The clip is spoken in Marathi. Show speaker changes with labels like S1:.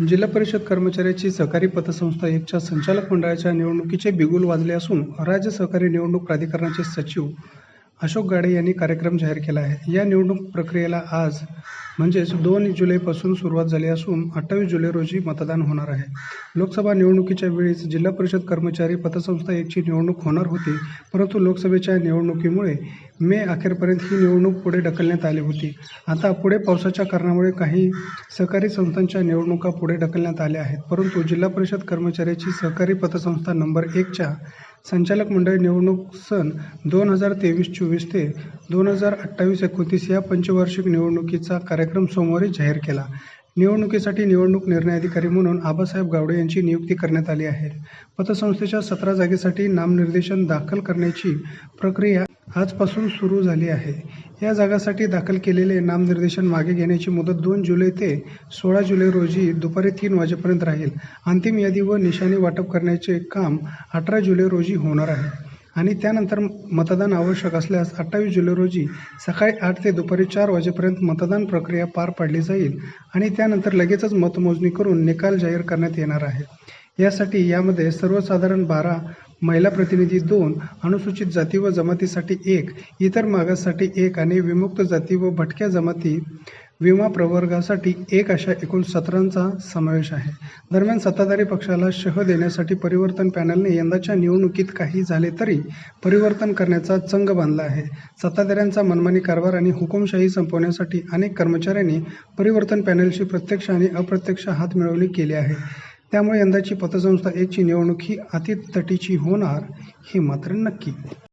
S1: जिल्हा परिषद कर्मचाऱ्याची सहकारी पतसंस्था एकच्या संचालक मंडळाच्या निवडणुकीचे बिगुल वाजले असून राज्य सहकारी निवडणूक प्राधिकरणाचे सचिव अशोक गाडे यांनी कार्यक्रम जाहीर केला आहे. या निवडणूक प्रक्रियेला आज म्हणजेच दोन जुलैपासून सुरुवात झाली असून अठ्ठावीस जुलै रोजी मतदान होणार आहे. लोकसभा निवडणुकीच्या वेळीच जिल्हा परिषद कर्मचारी पतसंस्था एकची निवडणूक होणार होती परंतु लोकसभेच्या निवडणुकीमुळे मे अखेरपर्यंत ही निवडणूक पुढे ढकलण्यात आली होती. आता पुढे पावसाच्या कारणामुळे काही सहकारी संस्थांच्या निवडणुका पुढे ढकलण्यात आल्या आहेत परंतु जिल्हा परिषद कर्मचाऱ्याची सहकारी पतसंस्था नंबर एकच्या संचालक मंडळ निवडणूक सन दोन हजार तेवीस चोवीस ते दोन हजार अठ्ठावीस एकोणतीस या पंचवार्षिक निवडणुकीचा कार्यक्रम सोमवारी जाहीर केला. निवडणुकीसाठी निवडणूक निर्णय अधिकारी म्हणून आबासाहेब गावडे यांची नियुक्ती करण्यात आली आहे. पतसंस्थेच्या सतरा जागेसाठी नामनिर्देशन दाखल करण्याची प्रक्रिया आजपासून सुरू झाली आहे. या जागासाठी दाखल केलेले नामनिर्देशन मागे घेण्याची मुदत दोन जुलै ते सोळा जुलै रोजी दुपारी तीन वाजेपर्यंत राहील. अंतिम यादी व निशाणी वाटप करण्याचे काम अठरा जुलै रोजी होणार आहे. आणि त्यानंतर मतदान आवश्यक असल्यास अठ्ठावीस जुलै रोजी सकाळी आठ ते दुपारी चार वाजेपर्यंत मतदान प्रक्रिया पार पाडली जाईल आणि त्यानंतर लगेचच मतमोजणी करून निकाल जाहीर करण्यात येणार आहे. यासाठी यामध्ये सर्वसाधारण बारा महिला प्रतिनिधी दोन अनुसूचित जाती व जमातीसाठी एक इतर मागाससाठी एक आणि विमुक्त जाती व भटक्या जमाती विमा प्रवर्गासाठी एक अशा एकूण सत्रांचा समावेश आहे. दरम्यान सत्ताधारी पक्षाला शह देण्यासाठी परिवर्तन पॅनलने यंदाच्या निवडणुकीत काही झाले तरी परिवर्तन करण्याचा चंग बांधला आहे. सत्ताधाऱ्यांचा मनमानी कारभार आणि हुकुमशाही संपवण्यासाठी अनेक कर्मचाऱ्यांनी परिवर्तन पॅनलशी प्रत्यक्ष आणि अप्रत्यक्ष हात मिळवणी केली आहे. त्यामुळे यंदाची पतसंस्था एकची निवडणूक ही अतितटीची होणार हे मात्र नक्की.